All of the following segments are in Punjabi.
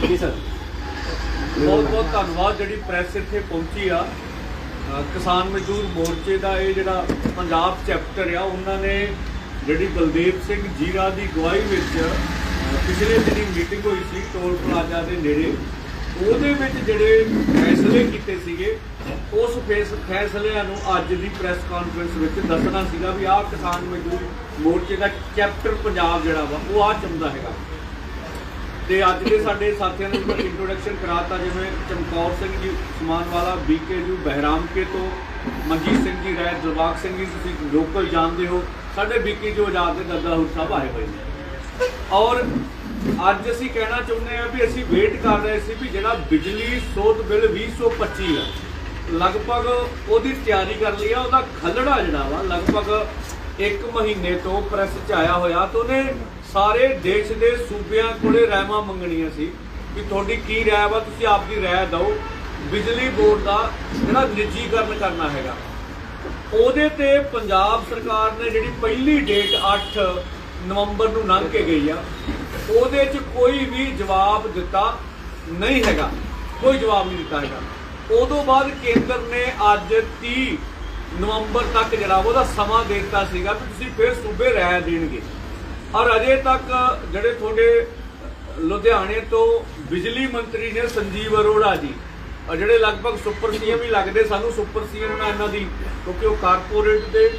ਜੀ ਸਰ। ਬਹੁਤ ਬਹੁਤ ਧੰਨਵਾਦ, ਜਿਹੜੀ ਪ੍ਰੈਸ ਇੱਥੇ ਪਹੁੰਚੀ ਆ। ਕਿਸਾਨ ਮਜ਼ਦੂਰ ਮੋਰਚੇ ਦਾ ਇਹ ਜਿਹੜਾ ਪੰਜਾਬ ਚੈਪਟਰ ਆ, ਉਹਨਾਂ ਨੇ ਜਿਹੜੀ ਬਲਦੇਵ ਸਿੰਘ ਜੀਰਾ ਦੀ ਗਵਾਹੀ ਵਿੱਚ ਪਿਛਲੇ ਦਿਨੀ ਮੀਟਿੰਗ ਹੋਈ ਸੀ ਟੋਲ ਪਲਾਜ਼ਾ ਦੇ ਨੇੜੇ। ਉਹਦੇ ਵਿੱਚ ਜਿਹੜੇ ਫੈਸਲੇ ਕੀਤੇ ਸੀਗੇ, ਉਸ ਫੈਸ, ਫੈਸਲਿਆਂ ਨੂੰ ਅੱਜ ਦੀ ਪ੍ਰੈਸ ਕਾਨਫਰੰਸ ਵਿੱਚ ਦੱਸਣਾ ਸੀਗਾ ਵੀ ਆਹ ਕਿਸਾਨ ਮਜ਼ਦੂਰ ਮੋਰਚੇ ਦਾ ਚੈਪਟਰ ਪੰਜਾਬ ਜਿਹੜਾ ਵਾ, ਉਹ ਆ ਚੰਦਾ ਹੈਗਾ। ਤੇ ਅੱਜ ਦੇ ਸਾਡੇ ਸਾਥੀਆਂ ਨੂੰ ਮੈਂ ਇੰਟਰੋਡਕਸ਼ਨ ਕਰਾਤਾ, ਜਿਵੇਂ ਚਮਕੌਰ ਸਿੰਘ ਜੀ, ਸਮਾਨਵਾਲਾ ਬੀਕੇ ਜੀ ਬਹਿਰਾਮਕੇ ਤੋਂ ਮਨਜੀਤ ਸਿੰਘ ਜੀ ਰਾਏ ਦਿਲਬਾਗ ਸਿੰਘ ਜੀ, ਤੁਸੀਂ ਲੋਕਲ ਜਾਣਦੇ ਹੋ। ਸਾਡੇ ਬੀਕੇ ਜੋ ਆਜ਼ਾਦ ਦੇ ਦੱਦਾ ਹੁਰ ਸਾਹਿਬ ਆਏ ਹੋਏ ਨੇ। ਔਰ ਅੱਜ ਅਸੀਂ ਕਹਿਣਾ ਚਾਹੁੰਦੇ ਆ ਵੀ ਅਸੀਂ ਵੇਟ ਕਰ ਰਹੇ ਸੀ ਵੀ ਜਿਹੜਾ ਬਿਜਲੀ ਸੋਧ ਬਿੱਲ 2025 ਆ, ਲਗਭਗ ਉਹਦੀ ਤਿਆਰੀ ਕਰ ਲਈ ਆ, ਉਹਦਾ ਖਲੜਾ ਜਿਹੜਾ ਵਾ, ਲਗਭਗ ਇੱਕ ਮਹੀਨੇ ਤੋਂ ਪ੍ਰੈਸ 'ਚ ਆਇਆ ਹੋਇਆ ਤੇ ਉਹਨੇ ਸਾਰੇ ਦੇਸ਼ ਦੇ ਸੂਬਿਆਂ ਕੋਲੇ ਰਾਇਮਾਂ ਮੰਗਣੀਆਂ ਸੀ ਵੀ ਤੁਹਾਡੀ ਕੀ ਰਾਏ ਵਾ, ਤੁਸੀਂ ਆਪਦੀ ਰਾਏ ਦਿਓ। ਬਿਜਲੀ ਬੋਰਡ ਦਾ ਜਿਹੜਾ ਨਿੱਜੀਕਰਨ ਕਰਨਾ ਹੈਗਾ। ਉਹਦੇ ਤੇ ਪੰਜਾਬ ਸਰਕਾਰ ਨੇ ਜਿਹੜੀ ਪਹਿਲੀ ਡੇਟ 8 ਨਵੰਬਰ ਨੂੰ ਲੰਘ ਕੇ ਗਈ ਆ, ਉਹਦੇ 'ਚ ਕੋਈ ਵੀ ਜਵਾਬ ਦਿੱਤਾ ਨਹੀਂ ਹੈਗਾ। ਕੋਈ ਜਵਾਬ ਨਹੀਂ ਦਿੱਤਾ ਹੈਗਾ। ਉਦੋਂ ਬਾਅਦ ਕੇਂਦਰ ਨੇ ਅੱਜ 30 ਨਵੰਬਰ ਤੱਕ ਜਿਹੜਾ ਉਹਦਾ ਸਮਾਂ ਦੇ ਦਿੱਤਾ ਸੀਗਾ ਕਿ ਤੁਸੀਂ ਫਿਰ ਸੂਬੇ ਰਹਿ ਦੇਣਗੇ। ਔਰ ਅਜੇ ਤੱਕ ਜਿਹੜੇ ਤੁਹਾਡੇ ਲੁਧਿਆਣੇ ਤੋਂ ਬਿਜਲੀ ਮੰਤਰੀ ਨੇ ਸੰਜੀਵ ਅਰੋੜਾ ਜੀ, ਔਰ ਜਿਹੜੇ ਲਗਭਗ ਸੁਪਰ ਸੀਐਮ ਹੀ ਲੱਗਦੇ, ਸਾਨੂੰ ਸੁਪਰ ਸੀਐਮ ਨਾਲ ਇਹਨਾਂ ਦੀ, ਕਿਉਂਕਿ ਉਹ ਕਾਰਪੋਰੇਟ ਦੇ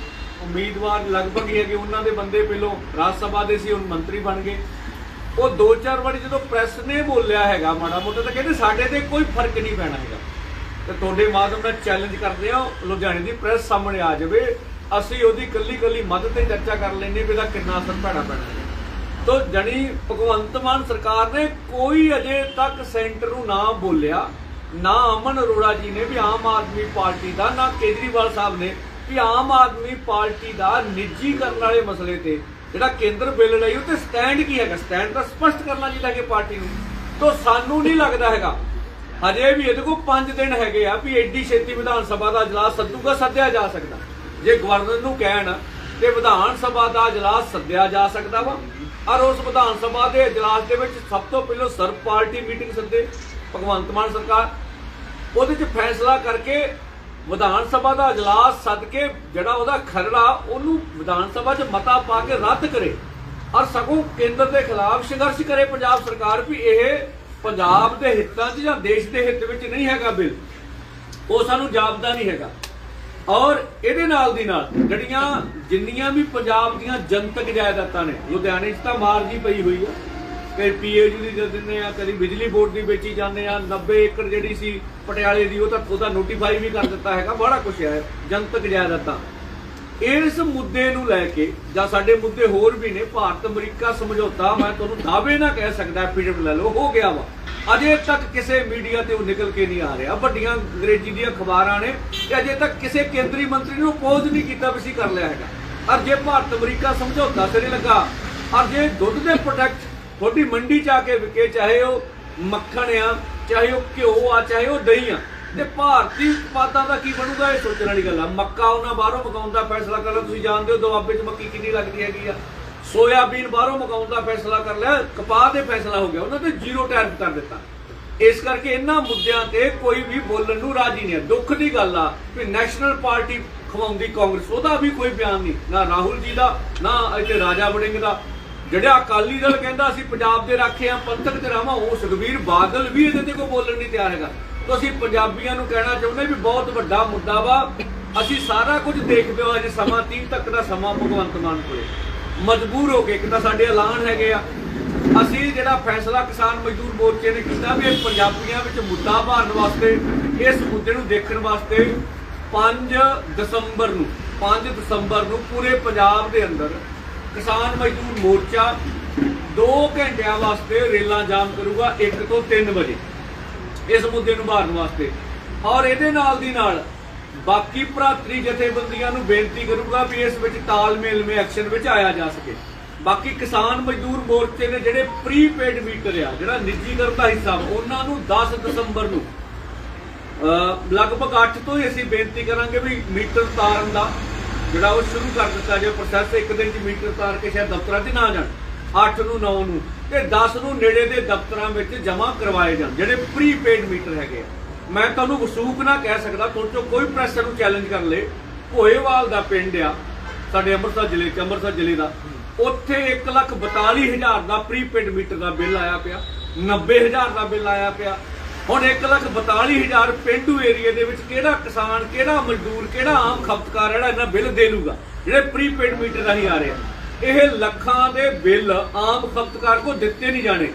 ਉਮੀਦਵਾਰ ਲਗਭਗ ਹੀ ਹੈਗੇ, ਉਹਨਾਂ ਦੇ ਬੰਦੇ ਪਹਿਲੋਂ ਰਾਜ ਸਭਾ ਦੇ ਸੀ, ਹੁਣ ਮੰਤਰੀ ਬਣ ਗਏ। ਉਹ ਦੋ ਚਾਰ ਵਾਰੀ ਜਦੋਂ ਪ੍ਰੈਸ ਨੇ ਬੋਲਿਆ ਹੈਗਾ ਮਾੜਾ ਮੋਟਾ, ਤਾਂ ਕਹਿੰਦੇ ਸਾਡੇ ਤੇ ਕੋਈ ਫ਼ਰਕ ਨਹੀਂ ਪੈਣਾ ਹੈਗਾ। ਤੇ ਤੁਹਾਡੇ ਮਾਧਿਅਮ ਨਾਲ ਚੈਲੰਜ ਕਰਦੇ ਆ ਲੁਧਿਆਣੇ ਦੀ ਪ੍ਰੈਸ ਸਾਹਮਣੇ ਆ ਜਾਵੇ। ਅਸੀਂ ਉਹਦੀ ਕੱਲੀ ਕੱਲੀ ਮਦਦ ਤੇ ਚਰਚਾ ਕਰ ਲੈਂਦੇ ਵੀ ਇਹਦਾ ਕਿੰਨਾ ਅਸਰ ਪੈਣਾ ਪੈਣਾ ਹੈ। ਤੋ ਜਣੀ ਭਗਵੰਤ ਮਾਨ ਸਰਕਾਰ ਨੇ ਕੋਈ ਅਜੇ ਤੱਕ ਸੈਂਟਰ ਨੂੰ ਨਾ ਬੋਲਿਆ, ਨਾ ਅਮਨ ਅਰੋੜਾ ਜੀ ਨੇ ਵੀ ਆਮ ਆਦਮੀ ਪਾਰਟੀ ਦਾ, ਨਾ ਕੇਜਰੀਵਾਲ ਸਾਹਿਬ ਨੇ ਵੀ ਆਮ ਆਦਮੀ ਪਾਰਟੀ ਦਾ ਨਿੱਜੀ ਕਰਨ ਵਾਲੇ ਮਸਲੇ ਤੇ ਜਿਹੜਾ ਕੇਂਦਰ ਬਿੱਲ ਲਈ ਉਹ ਤੇ ਸਟੈਂਡ ਕੀ ਹੈਗਾ? ਸਟੈਂਡ ਤਾਂ ਸਪਸ਼ਟ ਕਰਨਾ ਚਾਹੀਦਾ ਕਿ ਪਾਰਟੀ ਨੂੰ। ਤੋ ਸਾਨੂੰ ਨਹੀਂ ਲੱਗਦਾ ਹੈਗਾ ਹਜੇ ਵੀ ਇਹਦੇ ਕੋਲ 5 ਦਿਨ ਹੈਗੇ ਆ ਵੀ ਐਡੀ ਛੇਤੀ ਵਿਧਾਨ ਸਭਾ ਦਾ ਇਜਲਾਸ ਸੱਦੂਗਾ, ਸੱਦਿਆ ਜਾ ਸਕਦਾ। ਜੇ ਗਵਰਨਰ ਨੂੰ ਕਹਿਣ ਤੇ ਵਿਧਾਨ ਸਭਾ ਦਾ ਇਜਲਾਸ ਸੱਦਿਆ ਜਾ ਸਕਦਾ ਵਾ ਔਰ ਉਸ ਵਿਧਾਨ ਸਭਾ ਦੇ ਇਜਲਾਸ ਦੇ ਵਿੱਚ ਸਭ ਤੋਂ ਪਹਿਲਾਂ ਸਰਬ ਪਾਰਟੀ ਮੀਟਿੰਗ ਸੱਦੇ, ਭਗਵੰਤ ਮਾਨ ਸਰਕਾਰ। ਉਹਦੇ 'ਚ ਫੈਸਲਾ ਕਰਕੇ ਵਿਧਾਨ ਸਭਾ ਦਾ ਇਜਲਾਸ ਸੱਦ ਕੇ ਜਿਹੜਾ ਉਹਦਾ ਖਰੜਾ, ਉਹਨੂੰ ਵਿਧਾਨ ਸਭਾ 'ਚ ਮਤਾ ਪਾ ਕੇ ਰੱਦ ਕਰੇ। ਔਰ ਸਗੋਂ ਕੇਂਦਰ ਦੇ ਖਿਲਾਫ ਸੰਘਰਸ਼ ਕਰੇ ਪੰਜਾਬ ਸਰਕਾਰ ਵੀ ਇਹ ਪੰਜਾਬ ਦੇ ਹਿੱਤਾਂ 'ਚ ਜਾਂ ਦੇਸ਼ ਦੇ ਹਿੱਤ ਵਿੱਚ ਨਹੀਂ ਹੈਗਾ ਬਿੱਲ। ਉਹ ਸਾਨੂੰ ਜਾਪਦਾ ਨਹੀਂ ਹੈਗਾ। ਔਰ ਇਹਦੇ ਨਾਲ ਦੀ ਨਾਲ ਜਿਹੜੀਆਂ ਜਿੰਨੀਆਂ ਵੀ ਪੰਜਾਬ ਦੀਆਂ ਜਨਤਕ ਜਾਇਦਾਦਾਂ ਨੇ, ਲੁਧਿਆਣੇ 'ਚ ਤਾਂ ਮਾਰ ਜੀ ਪਈ ਹੋਈ ਆ। ਕਈ ਪੀਏਜੀ ਦੀ ਦੇ ਦਿੰਦੇ ਆ, ਕਦੀ ਬਿਜਲੀ ਬੋਰਡ ਦੀ ਵੇਚੀ ਜਾਂਦੇ ਆ 90 ਏਕੜ ਜਿਹੜੀ ਸੀ ਪਟਿਆਲੇ ਦੀ, ਉਹ ਤਾਂ ਉਹਦਾ ਨੋਟੀਫਾਈ ਵੀ ਕਰ ਦਿੱਤਾ ਹੈਗਾ। ਬੜਾ ਕੁਝ ਹੈ ਜਨਤਕ ਜਾਇਦਾਦਾਂ। ਇਸ ਮੁੱਦੇ ਨੂੰ ਲੈ ਕੇ ਜਾਂ ਸਾਡੇ ਮੁੱਦੇ ਹੋਰ ਵੀ ਨੇ, ਭਾਰਤ ਅਮਰੀਕਾ ਸਮਝੌਤਾ, ਮੈਂ ਤੁਹਾਨੂੰ ਦਾਅਵੇ ਨਾ ਕਹਿ ਸਕਦਾ ਐਫੀਡੇਵਿਟ ਲੈ ਲਓ, ਹੋ ਗਿਆ ਵਾ। ਅਜੇ ਤੱਕ ਕਿਸੇ ਮੀਡੀਆ ਤੇ ਉਹ ਨਿਕਲ ਕੇ ਨਹੀਂ ਆ ਰਿਹਾ। ਵੱਡੀਆਂ ਅੰਗਰੇਜ਼ੀ ਦੀਆਂ ਅਖਬਾਰਾਂ ਨੇ ਕਿ ਅਜੇ ਤੱਕ ਕਿਸੇ ਕੇਂਦਰੀ ਮੰਤਰੀ ਨੂੰ ਪੋਜ ਨਹੀਂ ਕੀਤਾ ਵੀ ਅਸੀਂ ਕਰ ਲਿਆ ਹੈਗਾ। ਔਰ ਜੇ ਭਾਰਤ ਅਮਰੀਕਾ ਸਮਝੌਤਾ ਸਿਰੇ ਲੱਗਾ ਔਰ ਜੇ ਦੁੱਧ ਦੇ ਪ੍ਰੋਡਕਟ ਤੁਹਾਡੀ ਮੰਡੀ ਚ ਆ ਕੇ ਵਿਕੇ, ਚਾਹੇ ਉਹ ਮੱਖਣ ਆ, ਚਾਹੇ ਉਹ ਘਿਓ ਆ, ਚਾਹੇ ਉਹ ਦਹੀਂ ਆ ਤੇ ਭਾਰਤੀ ਉਤਪਾਦਾਂ ਦਾ ਕੀ ਬਣੂਗਾ ਇਹ ਸੋਚਣ ਵਾਲੀ ਗੱਲ ਆ। ਮੱਕਾ ਉਹਨਾਂ ਬਾਹਰੋਂ ਮਗਾਉਣ ਦਾ ਫੈਸਲਾ ਕਰ ਲਿਆ। ਤੁਸੀਂ ਜਾਣਦੇ ਹੋ ਦੁਆਬੇ 'ਚ ਮੱਕੀ ਕਿੰਨੀ ਲੱਗਦੀ ਹੈਗੀ ਆ। ਸੋਇਆਬੀਨ ਬਾਹਰੋਂ ਮਗਾਉਣ ਦਾ ਫੈਸਲਾ ਕਰ ਲਿਆ। ਕਪਾਹ ਦੇ ਫੈਸਲਾ ਹੋ ਗਿਆ। ਉਹਨਾਂ ਤੇ ਜ਼ੀਰੋ ਟੈਰਿਫ ਕਰ ਦਿੱਤਾ। ਇਸ ਕਰਕੇ ਇਹਨਾਂ ਮੁੱਦਿਆਂ ਤੇ ਕੋਈ ਵੀ ਬੋਲਣ ਨੂੰ ਰਾਜੀ ਨਹੀਂ ਹੈ। ਦੁੱਖ ਦੀ ਗੱਲ ਆ ਕਿ ਨੈਸ਼ਨਲ ਪਾਰਟੀ ਖਵਾਉਂਦੀ ਕਾਂਗਰਸ। ਉਹਦਾ ਵੀ ਕੋਈ ਬਿਆਨ ਨਹੀਂ। ਨਾ ਰਾਹੁਲ ਜੀ ਦਾ, ਨਾ ਇੱਥੇ ਰਾਜਾ ਵੜਿੰਗ ਦਾ। ਜਿਹੜਾ ਅਕਾਲੀ ਦਲ ਕਹਿੰਦਾ ਅਸੀਂ ਪੰਜਾਬ ਦੇ ਰਾਖੇ ਆ, ਪੰਥਕ ਤੇ ਰਾਵਾਂ ਉਹ ਸੁਖਬੀਰ ਬਾਦਲ ਵੀ ਇਹਦੇ ਤੇ ਕੋਈ ਬੋਲਣ ਨਹੀਂ ਤਿਆਰ ਹੈਗਾ। ਤਾਂ ਅਸੀਂ ਪੰਜਾਬੀਆਂ ਨੂੰ ਕਹਿਣਾ ਚਾਹੁੰਦੇ ਵੀ ਬਹੁਤ ਵੱਡਾ ਮੁੱਦਾ ਵਾ। ਅਸੀਂ ਸਾਰਾ ਕੁਝ ਦੇਖਦੇ ਹਾਂ ਅਜੇ ਸਮਾਂ 30 ਤੱਕ ਦਾ ਸਮਾਂ ਭਗਵੰਤ ਮਾਨ ਕੋਲੇ। ਮਜਬੂਰ ਹੋ ਕੇ ਇੱਕ ਤਾਂ ਸਾਡੇ ਐਲਾਨ ਹੈਗੇ ਆ। ਅਸੀਂ ਜਿਹੜਾ ਫੈਸਲਾ ਕਿਸਾਨ ਮਜ਼ਦੂਰ ਮੋਰਚੇ ਨੇ ਕੀਤਾ ਵੀ ਇਹ ਪੰਜਾਬੀਆਂ ਵਿੱਚ ਮੁੱਦਾ ਭਾਰਨ ਵਾਸਤੇ, ਇਸ ਮੁੱਦੇ ਨੂੰ ਦੇਖਣ ਵਾਸਤੇ 5 ਦਸੰਬਰ ਨੂੰ 5 ਦਸੰਬਰ ਨੂੰ ਪੂਰੇ ਪੰਜਾਬ ਦੇ ਅੰਦਰ ਕਿਸਾਨ ਮਜ਼ਦੂਰ ਮੋਰਚਾ 2 ਘੰਟਿਆਂ ਵਾਸਤੇ ਰੇਲਾਂ ਜਾਮ ਕਰੂਗਾ 1 ਤੋਂ 3 ਵਜੇ। ਇਸ ਮੁੱਦੇ ਨੂੰ ਭਾਰਨ ਵਾਸਤੇ। ਔਰ ਇਹਦੇ ਨਾਲ ਦੀ ਨਾਲ ਬਾਕੀ ਭਰਾਤਰੀ ਜਥੇਬੰਦੀਆਂ ਨੂੰ ਬੇਨਤੀ ਕਰੂਗਾ ਵੀ ਇਸ ਵਿੱਚ ਤਾਲਮੇਲ ਮੇ ਐਕਸ਼ਨ ਵਿੱਚ ਆਇਆ ਜਾ ਸਕੇ। ਬਾਕੀ ਕਿਸਾਨ ਮਜ਼ਦੂਰ ਮੋਰਚੇ ਨੇ ਜਿਹੜੇ ਪ੍ਰੀ ਪੇਡ ਮੀਟਰ ਆ, ਜਿਹੜਾ ਨਿੱਜੀਕਰਨ ਦਾ ਹਿੱਸਾ ਉਹਨਾਂ ਨੂੰ 10 ਦਸੰਬਰ ਨੂੰ ਲਗਭਗ 8 ਤੋਂ ਹੀ ਅਸੀਂ ਬੇਨਤੀ ਕਰਾਂਗੇ ਵੀ ਮੀਟਰ ਤਾਰਨ ਦਾ, ਜਿਹੜਾ ਉਹ ਸ਼ੁਰੂ ਕਰ ਦਿੱਤਾ ਜੇ ਪ੍ਰੋਸੈਸ ਇੱਕ ਦਿਨ ਚ ਮੀਟਰ ਤਾਰ ਕੇ ਸ਼ਾਇਦ ਦਫ਼ਤਰਾਂ 'ਚ ਨਾ ਜਾਣ 8 ਨੂੰ 9 ਨੂੰ। ਤੇ 10 ਨੂੰ ਨੇੜੇ ਦੇ ਦਫ਼ਤਰਾਂ ਵਿੱਚ ਜਮ੍ਹਾਂ ਕਰਵਾਏ ਜਾਣ, ਜਿਹੜੇ ਪ੍ਰੀਪੇਡ ਮੀਟਰ ਹੈਗੇ ਆ। ਮੈਂ ਤੁਹਾਨੂੰ ਵਸੂਕ ਨਾ ਕਹਿ ਸਕਦਾ, ਤੁਹਾਡੇ ਚੋਂ ਕੋਈ ਪ੍ਰੈਸ ਨੂੰ ਚੈਲੰਜ ਕਰ ਲੇ। ਭੋਏਵਾਲ ਦਾ ਪਿੰਡ ਆ, ਸਾਡੇ ਅੰਮ੍ਰਿਤਸਰ ਜ਼ਿਲ੍ਹੇ ਚ, ਅੰਮ੍ਰਿਤਸਰ ਜ਼ਿਲ੍ਹੇ ਦਾ। ਉੱਥੇ 142000 ਦਾ ਪ੍ਰੀਪੇਡ ਮੀਟਰ ਦਾ ਬਿੱਲ ਆਇਆ ਪਿਆ 90000 ਦਾ ਬਿੱਲ ਆਇਆ ਪਿਆ। ਹੁਣ 142000 ਪਿੰਡੂ ਏਰੀਆ ਦੇ ਵਿੱਚ ਕਿਹੜਾ ਕਿਸਾਨ, ਕਿਹੜਾ ਮਜ਼ਦੂਰ, ਕਿਹੜਾ ਆਮ ਖਪਤਕਾਰ ਜਿਹੜਾ ਇਹਨਾਂ ਬਿੱਲ ਦੇ ਲੂਗਾ, ਜਿਹੜੇ ਪ੍ਰੀਪੇਡ ਮੀਟਰ ਰਾਹੀਂ ਆ ਰਹੇ ਇਹ ਲੱਖਾਂ ਦੇ ਬਿੱਲ ਆਮ ਖਪਤਕਾਰ ਕੋ ਦਿੱਤੇ ਨਹੀਂ ਜਾਣੇ।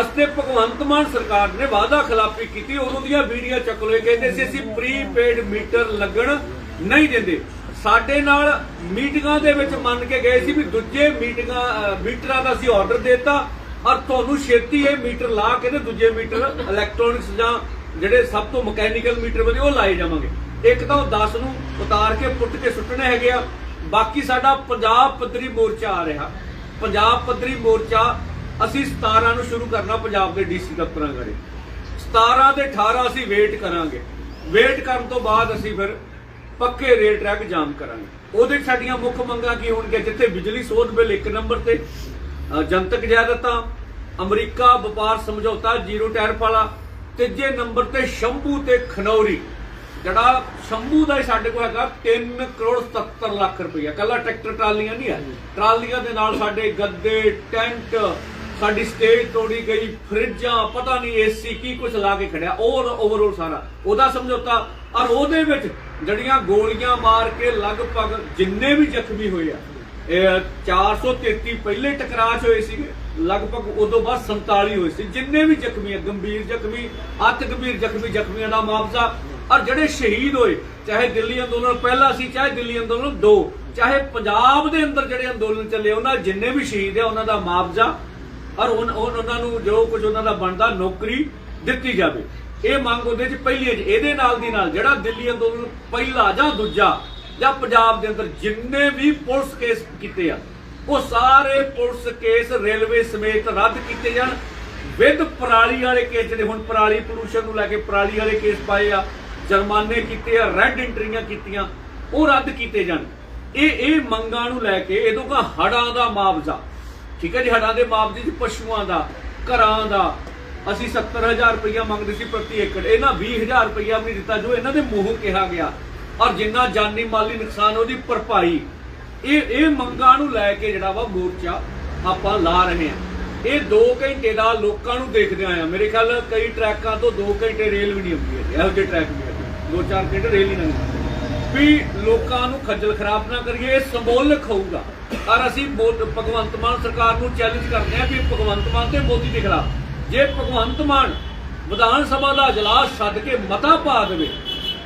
ਅਸਤੇ ਭਗਵੰਤ ਮਾਨ ਸਰਕਾਰ ਨੇ ਵਾਅਦਾ ਖਿਲਾਫੀ ਕੀਤੀ, ਉਦੋਂ ਦੀਆਂ ਵੀਡੀਓ ਚੱਕ ਲਏ ਕਹਿੰਦੇ ਸੀ, ਅਸੀਂ ਪ੍ਰੀਪੇਡ ਮੀਟਰ ਲੱਗਣ ਨਹੀਂ ਦਿੰਦੇ। ਸਾਡੇ ਨਾਲ ਮੀਟਿੰਗਾਂ ਦੇ ਵਿੱਚ ਮੰਨ ਕੇ ਗਏ ਸੀ ਵੀ ਦੂਜੇ ਮੀਟਿੰਗਾਂ ਮੀਟਰਾਂ ਦਾ ਅਸੀਂ ਆਰਡਰ ਦਿੱਤਾ ਔਰ ਤੁਹਾਨੂੰ ਛੇਤੀ ਇਹ ਮੀਟਰ ਲਾ ਕੇ ਤੇ ਦੂਜੇ ਮੀਟਰ ਇਲੈਕਟ੍ਰੋਨਿਕਸ ਜਾਂ ਜਿਹੜੇ ਸਭ ਤੋਂ ਮਕੈਨੀਕਲ ਮੀਟਰ ਵਧੀਆ ਉਹ ਲਾਏ ਜਾਵਾਂਗੇ। ਇੱਕ ਤਾਂ ਉਹ 10 ਨੂੰ ਉਤਾਰ ਕੇ ਪੁੱਟ ਕੇ ਸੁੱਟਣੇ ਹੈਗੇ ਆ। ਬਾਕੀ ਸਾਡਾ ਪੰਜਾਬ ਪੱਧਰੀ ਮੋਰਚਾ ਆ ਰਿਹਾ। ਪੰਜਾਬ ਪੱਧਰੀ ਮੋਰਚਾ, ਅਸੀਂ 17 ਨੂੰ ਸ਼ੁਰੂ ਕਰਨਾ ਪੰਜਾਬ ਦੇ ਡੀਸੀ ਦਫ਼ਤਰਾਂ ਘਰੇ 17 ਤੇ 18 ਅਸੀਂ ਵੇਟ ਕਰਾਂਗੇ। ਵੇਟ ਕਰਨ ਤੋਂ ਬਾਅਦ ਅਸੀਂ ਫਿਰ ਪੱਕੇ ਰੇਲ ਟਰੈਕ ਜਾਮ ਕਰਾਂਗੇ। ਉਹਦੇ 'ਚ ਸਾਡੀਆਂ ਮੁੱਖ ਮੰਗਾਂ ਕੀ ਹੋਣਗੀਆਂ? ਜਿੱਥੇ ਬਿਜਲੀ, ਸੋਧ ਬਿੱਲ ਇੱਕ ਨੰਬਰ ਤੇ ਜਨਤਕ ਜਾਇਦਾਦਾਂ, ਅਮਰੀਕਾ, ਵਪਾਰ ਸਮਝੌਤਾ, ਜ਼ੀਰੋ ਟੈਰਿਫ ਵਾਲਾ, ਤੀਜੇ ਨੰਬਰ ਤੇ ਸ਼ੰਭੂ ਤੇ ਖਨੌਰੀ। ਜਿਹੜਾ ਸ਼ੰਭੂ ਦਾ ਹੀ ਸਾਡੇ ਕੋਲ ਹੈਗਾ 3 ਕਰੋੜ 77 ਲੱਖ ਰੁਪਈਆ। ਕੱਲਾ ਟਰੈਕਟਰ ਟਰਾਲੀਆਂ ਨਹੀਂ ਹੈ। ਟਰਾਲੀਆਂ ਦੇ ਨਾਲ ਸਾਡੇ ਗੱਦੇ, ਟੈਂਟ, ਸਾਡੀ ਸਟੇਜ ਤੋੜੀ ਗਈ, ਫਰਿੱਜਾਂ, ਪਤਾ ਨਹੀਂ ਏਸੀ ਕੀ ਕੁਝ ਲਾ ਕੇ ਖੜਿਆ ਔਰ ਓਵਰਆਲ ਸਾਰਾ। ਉਹਦਾ ਸਮਝੌਤਾ, ਔਰ ਉਹਦੇ ਵਿੱਚ ਜੜੀਆਂ ਗੋਲੀਆਂ ਮਾਰ ਕੇ ਲਗਭਗ ਜਿੰਨੇ ਵੀ ਜ਼ਖਮੀ ਹੋਏ ਆ, ਇਹ 433 ਪਹਿਲੇ ਟਕਰਾਅ ਹੋਏ ਸੀਗੇ, ਲਗਭਗ ਉਦੋਂ ਬਾਅਦ 47 ਹੋਏ ਸੀ। ਜਿੰਨੇ ਵੀ ਜ਼ਖਮੀ ਆ, ਗੰਭੀਰ ਜ਼ਖਮੀ, ਅਤ ਗੰਭੀਰ ਜ਼ਖਮੀ, ਜ਼ਖਮੀਆਂ ਦਾ ਮੁਆਵਜ਼ਾ ਔਰ ਜਿਹੜੇ ਸ਼ਹੀਦ ਹੋਏ, ਚਾਹੇ ਦਿੱਲੀ ਅੰਦੋਲਨ ਪਹਿਲਾ ਸੀ, ਚਾਹੇ ਦਿੱਲੀ ਅੰਦੋਲਨ ਦੋ, ਚਾਹੇ ਪੰਜਾਬ ਦੇ ਅੰਦਰ ਜਿਹੜੇ ਅੰਦੋਲਨ ਚੱਲੇ, ਉਹਨਾਂ ਜਿੰਨੇ ਵੀ ਸ਼ਹੀਦ ਆ, ਉਹਨਾਂ ਦਾ ਮੁਆਵਜ਼ਾ ਔਰ ਉਹਨਾਂ ਨੂੰ ਜੋ ਕੁਝ ਉਹਨਾਂ ਦਾ ਬਣਦਾ ਨੌਕਰੀ ਦਿੱਤੀ ਜਾਵੇ। ਇਹ ਮੰਗ ਉਹਦੇ ਚ ਪਹਿਲੀ ਹੈ ਇਹਦੇ ਨਾਲ ਦੀ ਨਾਲ ਜਿਹੜਾ ਦਿੱਲੀ ਅੰਦੋਲਨ ਪਹਿਲਾ ਜਾਂ ਦੂਜਾ ਜਾਂ ਪੰਜਾਬ ਦੇ ਅੰਦਰ ਜਿੰਨੇ ਵੀ ਪੁਲਿਸ ਕੇਸ ਕੀਤੇ ਆ, ਉਹ ਸਾਰੇ ਪੁਲਿਸ ਕੇਸ ਰੇਲਵੇ ਸਮੇਤ ਰੱਦ ਕੀਤੇ ਜਾਣ। ਵਿਦ ਪਰਾਲੀ ਵਾਲੇ ਕੇਸ ਜਿਹੜੇ ਹੁਣ ਪਰਾਲੀ ਪੋਲੂਸ਼ਨ ਨੂੰ ਲੈ ਕੇ ਪਰਾਲੀ ਵਾਲੇ ਕੇਸ ਪਾਏ ਆ ਜੁਰਮਾਨੇ ਕੀਤੇ ਆ ਰੈੱਡ ਐਂਟਰੀਆਂ ਕੀਤੀਆਂ, ਉਹ ਰੱਦ ਕੀਤੇ ਜਾਣ। ਇਹ ਇਹ ਮੰਗਾਂ ਨੂੰ ਲੈ ਕੇ ਇਹਦੋਂ ਕਾ ਹੜਾਂ ਦਾ ਮੁਆਵਜ਼ਾ। ਠੀਕ ਹੈ ਜੀ, ਹੜਾਂ ਦੇ ਮੁਆਵਜ਼ੇ ਚ ਪਸ਼ੂਆਂ ਦਾ, ਘਰਾਂ ਦਾ। ਅਸੀਂ 70000 ਰੁਪਇਆ ਮੰਗਦੇ ਸੀ ਪ੍ਰਤੀ ਏਕੜ। ਇਹਨਾਂ 20000 ਰੁਪਇਆ ਵੀ ਨਹੀਂ ਦਿੱਤਾ, ਜੋ ਇਹਨਾਂ ਦੇ ਮੂੰਹੋਂ ਕਿਹਾ ਗਿਆ। ਔਰ ਜਿੰਨਾ ਜਾਨੀ ਮਾਲੀ ਨੁਕਸਾਨ ਉਹਦੀ ਭਰਪਾਈ। ਇਹ ਇਹ ਮੰਗਾਂ ਨੂੰ ਲੈ ਕੇ ਜਿਹੜਾ ਵਾ ਮੋਰਚਾ ਆਪਾਂ ਲਾ ਰਹੇ ਹਾਂ। ਇਹ 2 ਘੰਟੇ ਦਾ ਲੋਕਾਂ ਨੂੰ ਦੇਖਦੇ ਆਇਆ ਮੇਰੇ ਖਿਆਲ ਕਈ ਟਰੈਕਾਂ ਤੋਂ 2 ਘੰਟੇ ਰੇਲ ਵੀ ਨਹੀਂ ਆਉਂਦੀ ਹੈ ਇਹੋ ਜਿਹੇ ਟਰੈਕ ਵੀ ਹੈ 2-4 ਘੰਟੇ ਰੇਲ ਹੀ ਨਹੀਂ ਆਉਂਦੀ ਵੀ ਲੋਕਾਂ ਨੂੰ ਖੱਜਲ ਖਰਾਬ ਨਾ ਕਰੀਏ ਇਹ ਸਿੰਬੋਲਿਕ ਹੋਊਗਾ ਔਰ ਅਸੀਂ ਮੋ- ਭਗਵੰਤ ਮਾਨ ਸਰਕਾਰ ਨੂੰ ਚੈਲੰਜ ਕਰਦੇ ਹਾਂ ਵੀ ਭਗਵੰਤ ਮਾਨ ਤੇ ਮੋਦੀ ਦੇ ਖਿਲਾਫ ਜੇ ਭਗਵੰਤ ਮਾਨ ਵਿਧਾਨ ਸਭਾ ਦਾ اجلاس ਛੱਡ ਕੇ ਮਤਾ ਪਾ ਦੇਵੇ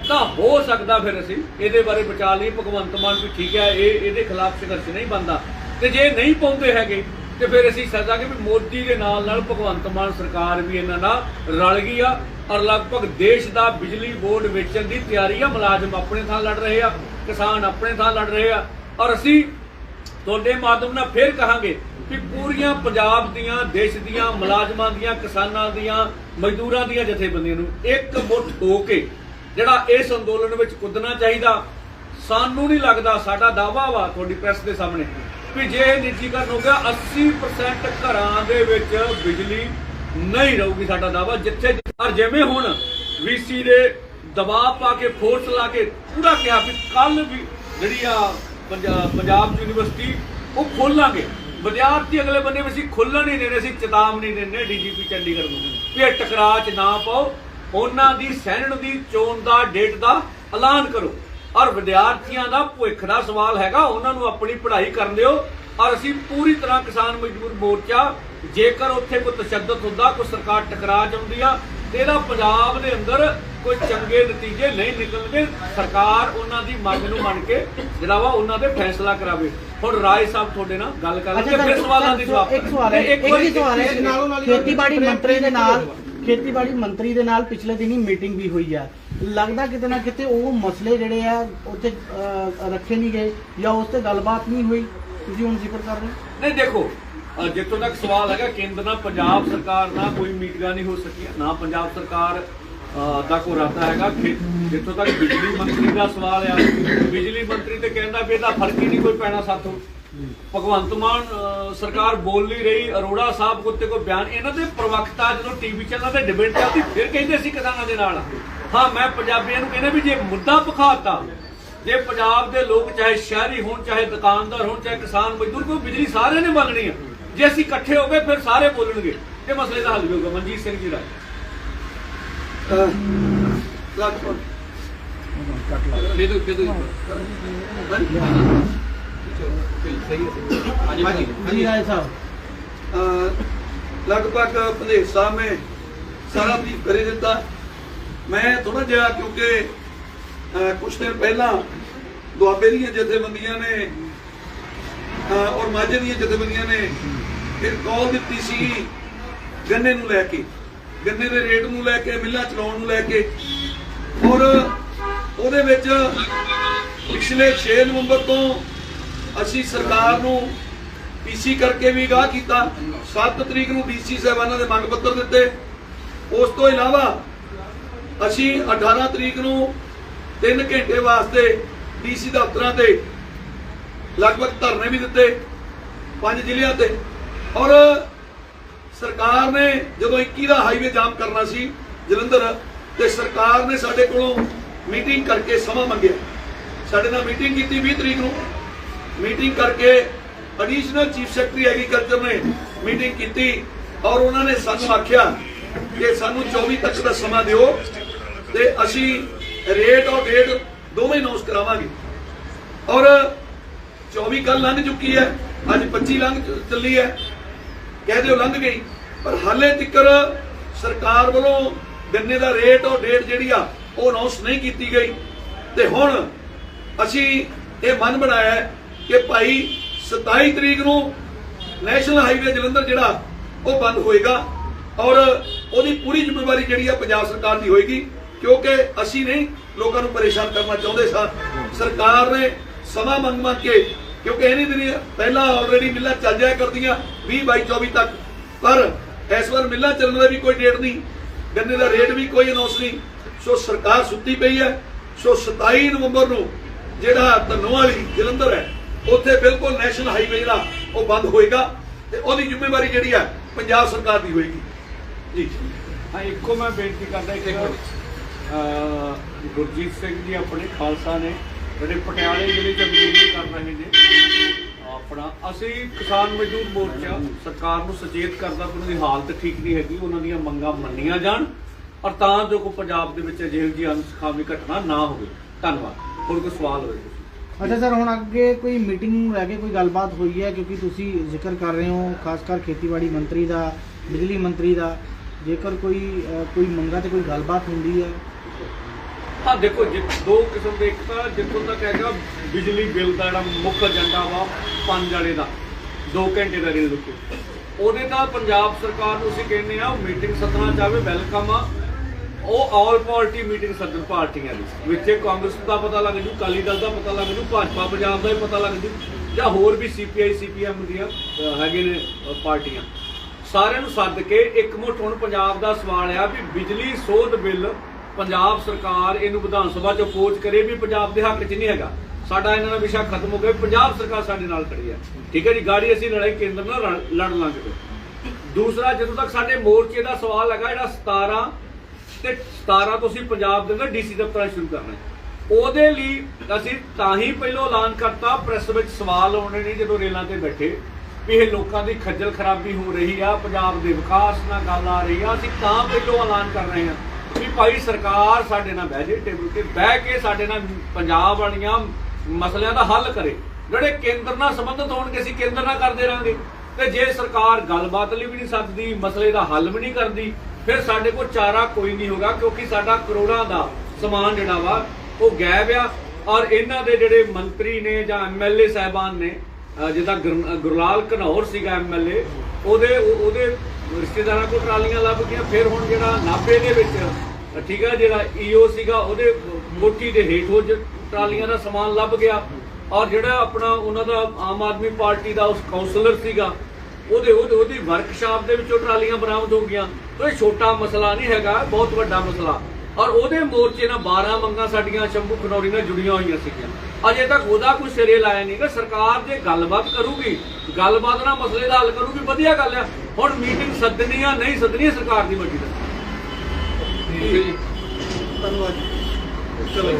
ਤਾਂ ਹੋ ਸਕਦਾ ਫਿਰ ਅਸੀਂ ਇਹਦੇ ਬਾਰੇ ਵਿਚਾਰ ਲਈ ਭਗਵੰਤ ਮਾਨ ਵੀ ਠੀਕ ਹੈ ਇਹ ਇਹਦੇ ਖਿਲਾਫ ਸੰਘਰਸ਼ ਨਹੀਂ ਬੰਦਾ ਤੇ ਜੇ ਨਹੀਂ ਪਾਉਂਦੇ ਹੈਗੇ ਤੇ ਫਿਰ ਅਸੀਂ ਸੱਦਾਂਗੇ ਵੀ ਮੋਦੀ ਦੇ ਨਾਲ ਨਾਲ ਭਗਵੰਤ ਮਾਨ ਸਰਕਾਰ ਵੀ ਇਹਨਾਂ ਨਾਲ ਰਲ ਗਈ ਆ ਔਰ ਲਗਭਗ ਦੇਸ਼ ਦਾ ਬਿਜਲੀ ਬੋਰਡ ਵੇਚਣ ਦੀ ਤਿਆਰੀ ਆ, ਮੁਲਾਜ਼ਮ ਆਪਣੇ ਥਾਂ ਲੜ ਰਹੇ ਆ, ਕਿਸਾਨ ਆਪਣੇ ਥਾਂ ਲੜ ਰਹੇ ਆ। ਔਰ ਅਸੀਂ ਤੁਹਾਡੇ ਮਾਧਿਅਮ ਨਾਲ ਫੇਰ ਕਹਾਂਗੇ ਕਿ ਪੂਰੀਆਂ ਪੰਜਾਬ ਦੀਆਂ, ਦੇਸ਼ ਦੀਆਂ, ਮੁਲਾਜ਼ਮਾਂ ਦੀਆਂ, ਕਿਸਾਨਾਂ ਦੀਆਂ, ਮਜ਼ਦੂਰਾਂ ਦੀਆਂ ਜਥੇਬੰਦੀਆਂ ਨੂੰ ਇੱਕ ਮੁੱਠ ਹੋ ਕੇ ਜਿਹੜਾ ਇਸ ਅੰਦੋਲਨ ਵਿੱਚ ਕੁੱਦਣਾ ਚਾਹੀਦਾ, ਸਾਨੂੰ ਨਹੀਂ ਲੱਗਦਾ, ਸਾਡਾ ਦਾਵਾ ਵਾ ਤੁਹਾਡੀ ਪ੍ਰੈਸ ਦੇ ਸਾਹਮਣੇ ਵੀ ਜੇ ਇਹ ਨਿੱਜੀਕਰਨ ਹੋ ਗਿਆ 80% ਘਰਾਂ ਦੇ ਵਿੱਚ ਬਿਜਲੀ ਨਹੀਂ ਰਹੂਗੀ, ਸਾਡਾ ਦਾਵਾ ਜਿੱਥੇ ਔਰ ਜਿਵੇਂ ਹੁਣ ਵੀਸੀ ਦੇ ਦਬਾਅ ਪਾ ਕੇ ਫੋਰਸ ਲਾ ਕੇ ਪੂਰਾ ਕਿਹਾ ਵੀ ਕੱਲ ਵੀ ਜਿਹੜੀ ਆ ਪੰਜਾਬ ਯੂਨੀਵਰਸਿਟੀ, ਉਹ ਖੋਲਾਂਗੇ। ਵਿਦਿਆਰਥੀ ਅਗਲੇ ਬੰਨੇ ਵੀ ਅਸੀਂ ਖੁੱਲਣ ਨਹੀਂ ਦੇਣੇ ਅਸੀਂ ਚੇਤਾਵਨੀ ਦਿੰਦੇ, ਡੀਜੀਪੀ ਚੰਡੀਗੜ੍ਹ ਨੂੰ। ਵੀ ਇਹ ਟਕਰਾਅ 'ਚ ਨਾ ਪਾਓ, ਉਹਨਾਂ ਦੀ ਸੈਨਣ ਦੀ ਚੋਣ ਦਾ, ਡੇਟ ਦਾ ਐਲਾਨ ਕਰੋ। ਔਰ ਵਿਦਿਆਰਥੀਆਂ ਦਾ ਭਵਿੱਖ ਦਾ ਸਵਾਲ ਹੈਗਾ, ਉਹਨਾਂ ਨੂੰ ਆਪਣੀ ਪੜ੍ਹਾਈ ਕਰਨ ਦਿਓ। ਔਰ ਅਸੀਂ ਪੂਰੀ ਤਰ੍ਹਾਂ ਕਿਸਾਨ ਮਜ਼ਦੂਰ ਮੋਰਚਾ, ਜੇਕਰ ਉੱਥੇ ਕੋਈ ਤਸ਼ੱਦਦ ਹੁੰਦਾ, ਕੋਈ ਸਰਕਾਰ ਟਕਰਾ ਜਾਂਦੀ ਆ ਤੇ ਇਹਦਾ ਪੰਜਾਬ ਦੇ ਅੰਦਰ ਕੋਈ ਚੰਗੇ ਨਤੀਜੇ ਨਹੀਂ ਨਿਕਲਣਗੇ। ਸਰਕਾਰ ਉਹਨਾਂ ਦੀ ਮੰਗ ਨੂੰ ਮੰਨ ਕੇ ਜਿਹੜਾ ਵਾ ਉਹਨਾਂ ਦੇ ਫੈਸਲਾ ਕਰਾਵੇ। ਹੁਣ ਰਾਏ ਸਾਹਿਬ ਤੁਹਾਡੇ ਨਾਲ ਗੱਲ ਕਰਾਂਗੇ ਫਿਰ ਸਵਾਲਾਂ ਦੀ ਜਵਾਬ ਇੱਕ ਸਵਾਲ ਹੈ ਇੱਕ ਹੀ ਸਵਾਲ ਹੈ ਨਾਲੋਂ ਨਾਲ ਹੀ ਖੇਤੀਬਾੜੀ ਮੰਤਰੀ ਦੇ ਨਾਲ ਖੇਤੀਬਾੜੀ ਮੰਤਰੀ ਦੇ ਨਾਲ ਪਿਛਲੇ ਦਿਨੀ ਮੀਟਿੰਗ ਵੀ ਹੋਈ ਆ। ਲੱਗਦਾ ਕਿਤੇ ਨਾ ਕਿਤੇ ਉਹ ਮਸਲੇ ਜਿਹੜੇ ਆ ਉੱਥੇ ਰੱਖੇ ਨਹੀਂ ਗਏ ਜਾਂ ਉਸ ਤੇ ਗੱਲਬਾਤ ਨਹੀਂ ਹੋਈ। ਤੁਸੀਂ ਹੁਣ ਜ਼ਿਕਰ ਕਰ ਰਹੇ ਨਹੀਂ ਦੇਖੋ ਜਿੱਥੋਂ ਤੱਕ ਸਵਾਲ ਹੈਗਾ, ਕੇਂਦਰ ਨਾਲ ਪੰਜਾਬ ਸਰਕਾਰ ਨਾਲ ਕੋਈ ਮੀਟਿੰਗਾਂ ਨਹੀਂ ਹੋ ਸਕੀਆਂ। ਨਾ ਪੰਜਾਬ ਸਰਕਾਰ ਦਾ ਕੋਈ ਇਰਾਦਾ ਹੈਗਾ। ਜਿੱਥੋਂ ਤੱਕ ਬਿਜਲੀ ਮੰਤਰੀ ਦਾ ਸਵਾਲ ਆ, ਬਿਜਲੀ ਮੰਤਰੀ ਤੇ ਕਹਿੰਦਾ ਵੀ ਇਹਦਾ ਫ਼ਰਕ ਹੀ ਨਹੀਂ ਕੋਈ ਪੈਣਾ ਸਾਥੋਂ। ਭਗਵੰਤ ਮਾਨ ਸਰਕਾਰ ਬੋਲ ਨਹੀਂ ਰਹੀ, ਅਰੋੜਾ ਸਾਹਿਬ ਉੱਤੇ ਕੋਈ ਬਿਆਨ, ਇਹਨਾਂ ਦੇ ਪ੍ਰਵਕਤਾ ਜਦੋਂ ਟੀਵੀ ਚੈਨਲ ਤੇ ਡਿਬੇਟ ਚੱਲਦੀ ਫਿਰ ਕਹਿੰਦੇ ਸੀ ਕਿਸਾਨਾਂ ਦੇ ਨਾਲ, ਹਾਂ, ਮੈਂ ਪੰਜਾਬੀਆਂ ਨੂੰ ਕਹਿੰਦਾ ਵੀ ਜੇ ਮੁੱਦਾ ਪਖਾਤਾ ਜੇ ਪੰਜਾਬ ਦੇ ਲੋਕ ਚਾਹੇ ਸ਼ਹਿਰੀ ਹੋਣ, ਚਾਹੇ ਦੁਕਾਨਦਾਰ ਹੋਣ, ਚਾਹੇ ਕਿਸਾਨ ਮਜ਼ਦੂਰ, ਕੋਈ ਬਿਜਲੀ ਸਾਰਿਆਂ ਨੇ ਮੰਗਣੀ ਆ। ਜੇ ਅਸੀਂ ਇਕੱਠੇ ਹੋ ਗਏ, ਫਿਰ ਸਾਰੇ ਬੋਲਣਗੇ। ਤੇ ਮਸਲੇ ਦਾ ਹੱਲ ਵੀ ਹੋਊਗਾ, ਮਨਜੀਤ ਸਿੰਘ ਜੀ ਦਾ। ਹਾਂਜੀ ਹਾਂਜੀ ਰਾਏ ਸਾਹਿਬ ਲਗਭਗ ਭਦੇਸ਼ ਸਾਹਿਬ ਨੇ ਸਾਰਾ ਬਰੀਫ ਕਰੇ ਦਿੱਤਾ। ਮੈਂ ਥੋੜਾ ਜਿਹਾ ਕਿਉਂਕਿ ਅਹ ਕੁਝ ਦਿਨ ਪਹਿਲਾਂ ਦੁਆਬੇ ਦੀਆਂ ਜਥੇਬੰਦੀਆਂ ਨੇ ਔਰ ਮਾਝੇ ਦੀਆਂ ਜਥੇਬੰਦੀਆਂ ਨੇ ਫਿਰ ਕਾਲ ਦਿੱਤੀ ਸੀ? ਗੰਨੇ ਨੂੰ ਲੈ ਕੇ। ਗੰਨੇ ਦੇ ਰੇਟ ਨੂੰ ਲੈ ਕੇ, ਮਿੱਲਾਂ ਚਲਾਉਣ ਨੂੰ ਲੈ ਕੇ। ਔਰ ਉਹਦੇ ਵਿੱਚ ਪਿਛਲੇ 6 ਨਵੰਬਰ ਤੋਂ ਅਸੀਂ ਸਰਕਾਰ ਨੂੰ ਪੀਸੀ ਕਰਕੇ ਵੀ ਗਾਹ ਕੀਤਾ। 7 ਤਰੀਕ ਨੂੰ ਡੀਸੀ ਸਾਹਿਬਾਨਾਂ ਦੇ ਮੰਗ ਪੱਤਰ ਦਿੱਤੇ। ਉਸ ਤੋਂ ਇਲਾਵਾ ਅਸੀਂ 18 ਤਰੀਕ ਨੂੰ 3 ਘੰਟੇ ਵਾਸਤੇ ਡੀਸੀ ਦਫ਼ਤਰਾਂ ਤੇ ਲਗਭਗ ਧਰਨੇ ਵੀ ਦਿੱਤੇ। ਪੰਜ ਜ਼ਿਲ੍ਹਿਆਂ ਤੇ ਔਰ ਸਰਕਾਰ ਨੇ ਜਦੋਂ 21 ਦਾ ਹਾਈਵੇ ਜਾਮ ਕਰਨਾ ਸੀ, ਜਲੰਧਰ, ਤੇ ਸਰਕਾਰ ਨੇ ਸਾਡੇ ਕੋਲੋਂ ਮੀਟਿੰਗ ਕਰਕੇ ਸਮਾਂ ਮੰਗਿਆ। ਸਾਡੇ ਨਾਲ ਮੀਟਿੰਗ ਕੀਤੀ 20 ਤਰੀਕ ਨੂੰ। ਮੀਟਿੰਗ ਕਰਕੇ ਐਡੀਸ਼ਨਲ ਚੀਫ ਸੈਕਟਰੀ ਐਗਰੀਕਲਚਰ ਨੇ ਮੀਟਿੰਗ ਕੀਤੀ ਔਰ ਉਹਨਾਂ ਨੇ ਸਾਨੂੰ ਆਖਿਆ ਕਿ ਸਾਨੂੰ 24 ਤੱਕ ਦਾ ਸਮਾਂ ਦਿਓ ਤੇ ਅਸੀਂ ਰੇਟ ਔਰ ਡੇਟ ਦੋਵੇਂ ਅਨਾਉਂਸ ਕਰਾਵਾਂਗੇ। ਔਰ 24 ਕੱਲ ਲੰਘ ਚੁੱਕੀ ਹੈ। ਅੱਜ 25 ਲੰਘ ਚੱਲੀ ਹੈ। ਕਹਿ ਦਿਓ ਲੰਘ ਗਈ। ਪਰ ਹਾਲੇ ਤੱਕ ਸਰਕਾਰ ਵੱਲੋਂ ਗੰਨੇ ਦਾ ਰੇਟ ਔਰ ਡੇਟ ਜਿਹੜੀ ਆ, ਉਹ ਅਨਾਉਂਸ ਨਹੀਂ ਕੀਤੀ ਗਈ। ਤੇ ਹੁਣ ਅਸੀਂ ਇਹ ਮਨ ਬਣਾਇਆ ਕਿ ਭਾਈ 27 ਤਰੀਕ ਨੂੰ ਨੈਸ਼ਨਲ ਹਾਈਵੇ ਜਲੰਧਰ ਜਿਹੜਾ, ਉਹ ਬੰਦ ਹੋਏਗਾ ਔਰ ਉਹਦੀ ਪੂਰੀ ਜ਼ਿੰਮੇਵਾਰੀ ਜਿਹੜੀ ਆ ਪੰਜਾਬ ਸਰਕਾਰ ਦੀ ਹੋਏਗੀ, ਕਿਉਂਕਿ ਅਸੀਂ ਨਹੀਂ ਲੋਕਾਂ ਨੂੰ ਪਰੇਸ਼ਾਨ ਕਰਨਾ ਚਾਹੁੰਦੇ ਸਾਂ। ਸਰਕਾਰ ਨੇ ਸਮਾਂ ਮੰਗ ਮੰਗ ਕੇ ਕਿਉਂਕਿ ਇਹਨੀ ਦਿਨ ਪਹਿਲਾਂ ਆਲਰੇਡੀ ਮਿੱਲਾਂ ਚੱਲ ਜਾਇਆ ਕਰਦੀਆਂ 20 22 24 ਤੱਕ। ਪਰ ਇਸ ਵਾਰ ਮਿੱਲਾਂ ਚੱਲਣ ਦਾ ਵੀ ਕੋਈ ਡੇਟ ਨਹੀਂ। ਗੰਨੇ ਦਾ ਰੇਟ ਵੀ ਕੋਈ ਅਨਾਉਂਸ ਨਹੀਂ। ਸੋ ਸਰਕਾਰ ਸੁੱਤੀ ਪਈ ਹੈ। ਸੋ 27 ਨਵੰਬਰ ਨੂੰ ਜਿਹੜਾ ਧਨੋ ਵਾਲੀ ਜਲੰਧਰ ਹੈ, ਉੱਥੇ ਬਿਲਕੁਲ ਨੈਸ਼ਨਲ ਹਾਈਵੇ ਜਿਹੜਾ, ਉਹ ਬੰਦ ਹੋਏਗਾ ਤੇ ਉਹਦੀ ਜ਼ਿੰਮੇਵਾਰੀ ਜਿਹੜੀ ਹੈ, ਪੰਜਾਬ ਸਰਕਾਰ ਦੀ ਹੋਏਗੀ। ਜੀ। ਹਾਂ, ਇੱਕੋ ਮੈਂ ਬੇਨਤੀ ਕਰਦਾ ਇੱਕ ਗੁਰਜੀਤ ਸਿੰਘ ਜੀ ਆਪਣੇ ਖਾਲਸਾ ਨੇ ਜਿਹੜੇ ਪਟਿਆਲੇ ਜ਼ਿਲ੍ਹੇ ਚ ਮੀਟਿੰਗ ਕਰ ਰਹੇ ਨੇ, ਆਪਣਾ, ਅਸੀਂ ਕਿਸਾਨ ਮਜ਼ਦੂਰ ਮੋਰਚਾ ਸਰਕਾਰ ਨੂੰ ਸਚੇਤ ਕਰਦਾ ਕਿ ਉਹਨਾਂ ਦੀ ਹਾਲਤ ਠੀਕ ਨਹੀਂ ਹੈਗੀ, ਉਹਨਾਂ ਦੀਆਂ ਮੰਗਾਂ ਮੰਨੀਆਂ ਜਾਣ ਔਰ ਤਾਂ ਜੋ ਕੋ ਪੰਜਾਬ ਦੇ ਵਿੱਚ ਅਜਿਹੀ ਜਿਹੀ ਅਨਸਖਾਵੀ ਘਟਨਾ ਨਾ ਹੋਵੇ। ਧੰਨਵਾਦ। ਹੋਰ ਕੋਈ ਸਵਾਲ ਹੋਵੇ ਅੱਛਾ ਸਰ, ਹੁਣ ਅੱਗੇ ਕੋਈ ਮੀਟਿੰਗ ਨੂੰ ਲੈ ਕੇ ਕੋਈ ਗੱਲਬਾਤ ਹੋਈ ਹੈ, ਕਿਉਂਕਿ ਤੁਸੀਂ ਜ਼ਿਕਰ ਕਰ ਰਹੇ ਹੋ, ਖਾਸ ਕਰ ਖੇਤੀਬਾੜੀ ਮੰਤਰੀ ਦਾ, ਬਿਜਲੀ ਮੰਤਰੀ ਦਾ। ਜੇਕਰ ਕੋਈ ਕੋਈ ਮੰਗਾ ਤੇ ਕੋਈ ਗੱਲਬਾਤ ਹੁੰਦੀ ਹੈ ਹਾਂ ਦੇਖੋ ਜਿ, ਦੋ ਕਿਸਮ ਦੇ, ਇੱਕ ਤਾਂ ਜਿੱਥੋਂ ਤੱਕ ਹੈਗਾ ਬਿਜਲੀ ਬਿੱਲ ਦਾ ਜਿਹੜਾ ਮੁੱਖ ਏਜੰਡਾ ਵਾ, ਪੰਜ ਵਾਲੇ ਦਾ 2 ਘੰਟੇ ਦਾ ਰੇਲ ਰੁਕੇ। ਉਹਦੇ ਤਾਂ ਪੰਜਾਬ ਸਰਕਾਰ ਨੂੰ ਅਸੀਂ ਕਹਿੰਦੇ ਆ ਉਹ ਮੀਟਿੰਗ ਸੱਦਣਾ ਚਾਹਵੇ, ਵੈਲਕਮ ਆ। ਉਹ ਆਲ ਪਾਰਟੀ ਮੀਟਿੰਗ ਸੱਦਣ ਪਾਰਟੀਆਂ ਦੀ, ਵਿੱਚੇ ਕਾਂਗਰਸ ਦਾ ਪਤਾ ਲੱਗ ਜੂ, ਅਕਾਲੀ ਦਲ ਦਾ ਪਤਾ ਲੱਗ ਜੂ, ਭਾਜਪਾ, ਪੰਜਾਬ ਦਾ ਵੀ ਪਤਾ ਲੱਗ ਜੂ, ਜਾਂ ਹੋਰ ਵੀ ਸੀਪੀਆਈ ਸੀਪੀਐਮ ਦੀਆਂ ਹੈਗੇ ਨੇ ਪਾਰਟੀਆਂ। ਸਾਰਿਆਂ ਨੂੰ ਸੱਦ ਕੇ ਇੱਕ ਮੁੱਠ ਹੁਣ ਪੰਜਾਬ ਦਾ ਸਵਾਲ ਆ ਵੀ ਬਿਜਲੀ ਸੋਧ ਬਿੱਲ ਪੰਜਾਬ ਸਰਕਾਰ ਇਹਨੂੰ ਵਿਧਾਨ ਸਭਾ ਚ ਅਪੋਜ਼ ਕਰੇ ਵੀ ਪੰਜਾਬ ਦੇ ਹੱਕ 'ਚ ਨਹੀਂ ਹੈਗਾ। ਸਾਡਾ ਇਹਨਾਂ ਦਾ ਵਿਸ਼ਾ ਖਤਮ ਹੋ ਗਿਆ। ਪੰਜਾਬ ਸਰਕਾਰ ਸਾਡੇ ਨਾਲ ਖੜੀ ਹੈ। ਠੀਕ ਹੈ ਜੀ? ਗਾੜੀ ਅਸੀਂ ਲੜਾਈ ਕੇਂਦਰ ਨਾਲ ਲੜ- ਲੜ ਲਾਂਗੇ। ਦੂਸਰਾ, ਜਦੋਂ ਤੱਕ ਸਾਡੇ ਮੋਰਚੇ ਦਾ ਸਵਾਲ ਹੈਗਾ, ਜਿਹੜਾ 17 ਤੇ 17 ਤੋਂ ਅਸੀਂ ਪੰਜਾਬ ਦੇ ਅੰਦਰ ਡੀਸੀ ਦਫ਼ਤਰ ਸ਼ੁਰੂ ਕਰਨਾ ਹੈ। ਉਹਦੇ ਲਈ ਅਸੀਂ ਤਾਂ ਹੀ ਪਹਿਲਾਂ ਐਲਾਨ ਕਰਤਾ, ਪ੍ਰੈਸ ਵਿੱਚ ਸਵਾਲ ਆਉਣੇ ਨੇ ਜਦੋਂ ਰੇਲਾਂ ਤੇ ਬੈਠੇ, ਵੀ ਇਹ ਲੋਕਾਂ ਦੀ ਖੱਜਲ ਖਰਾਬੀ ਹੋ ਰਹੀ ਆ, ਪੰਜਾਬ ਦੇ ਵਿਕਾਸ ਨਾਲ ਗੱਲ ਆ ਰਹੀ ਆ। ਅਸੀਂ ਤਾਂ ਪਹਿਲਾਂ ਐਲਾਨ ਕਰ ਰਹੇ ਹਾਂ। ਵੀ ਭਾਈ ਸਰਕਾਰ ਸਾਡੇ ਨਾਲ ਬਹਿ ਜੇ, ਟੇਬਲ ਤੇ ਬਹਿ ਕੇ ਸਾਡੇ ਨਾਲ ਪੰਜਾਬ ਵਾਲੀਆਂ ਮਸਲਿਆਂ ਦਾ ਹੱਲ ਕਰੇ। ਜਿਹੜੇ ਕੇਂਦਰ ਨਾਲ ਸੰਬੰਧਿਤ ਹੋਣਗੇ, ਅਸੀਂ ਕੇਂਦਰ ਨਾਲ ਕਰਦੇ ਰਾਂਗੇ ਤੇ ਜੇ ਸਰਕਾਰ ਗੱਲਬਾਤ ਲਈ ਵੀ ਨਹੀਂ ਸੱਦਦੀ ਮਸਲੇ ਦਾ ਹੱਲ ਵੀ ਨਹੀਂ ਕਰਦੀ, ਫਿਰ ਸਾਡੇ ਕੋਲ ਚਾਰਾ ਕੋਈ ਨਹੀਂ ਹੋਗਾ, ਕਿਉਂਕਿ ਸਾਡਾ ਕਰੋੜਾਂ ਦਾ ਸਮਾਨ ਜਿਹੜਾ ਵਾ, ਉਹ ਗਾਇਬ ਆ। ਔਰ ਇਹਨਾਂ ਦੇ ਜਿਹੜੇ ਮੰਤਰੀ ਨੇ ਜਾਂ ਐਮਐਲਏ ਸਾਹਿਬਾਨ ਨੇ ਜਿੱਦਾਂ ਗੁਰਲਾਲ ਘਨੌਰ ਸੀਗਾ ਐਮਐਲਏ ਉਹਦੇ ਉਹ- ਉਹਦੇ ਰਿਸ਼ਤੇਦਾਰਾਂ ਕੋਲ ਟਰਾਲੀਆਂ ਲੱਭ ਗਈਆਂ, ਫਿਰ ਹੁਣ ਜਿਹੜਾ ਨਾਭੇ ਦੇ ਵਿੱਚ ਠੀਕ ਹੈ ਜਿਹੜਾ ਈਓ ਸੀਗਾ, ਉਹਦੇ ਕੋਠੀ ਦੇ ਹੇਠੋਂ ਜ- ਟਰਾਲੀਆਂ ਦਾ ਸਮਾਨ ਲੱਭ ਗਿਆ। ਔਰ ਜਿਹੜਾ ਆਪਣਾ ਉਹਨਾਂ ਦਾ ਆਮ ਆਦਮੀ ਪਾਰਟੀ ਦਾ ਉਸ ਕਾਉਂਸਲਰ ਸੀਗਾ, ਉਹਦੇ ਉਹਦੀ ਵਰਕਸ਼ਾਪ ਦੇ ਵਿੱਚੋਂ ਟਰਾਲੀਆਂ ਬਰਾਮਦ ਹੋ ਗਈਆਂ। ਤਾਂ ਛੋਟਾ ਮਸਲਾ ਨਹੀਂ ਹੈਗਾ, ਬਹੁਤ ਵੱਡਾ ਮਸਲਾ। ਔਰ ਉਹਦੇ ਮੋਰਚੇ ਨਾਲ 12 ਮੰਗਾਂ ਸਾਡੀਆਂ ਸ਼ੰਭੂ ਖਨੌਰੀ ਨਾਲ ਜੁੜੀਆਂ ਹੋਈਆਂ ਸੀਗੀਆਂ। ਅਜੇ ਤੱਕ ਉਹਦਾ ਕੋਈ ਸਿਰੇ ਲਾਇਆ ਨਹੀਂ ਕਿ ਸਰਕਾਰ ਜੇ ਗੱਲਬਾਤ ਕਰੂਗੀ, ਗੱਲਬਾਤ ਨਾਲ ਮਸਲੇ ਦਾ ਹੱਲ ਕਰੂਗੀ, ਵਧੀਆ ਗੱਲ ਆ ਹੁਣ ਮੀਟਿੰਗ ਸੱਦਣੀ ਆ ਨਹੀਂ ਸੱਦਣੀ ਸਰਕਾਰ ਦੀ ਮਰਜ਼ੀ ਦਾ ਧੰਨਵਾਦ। ਚਲੋ।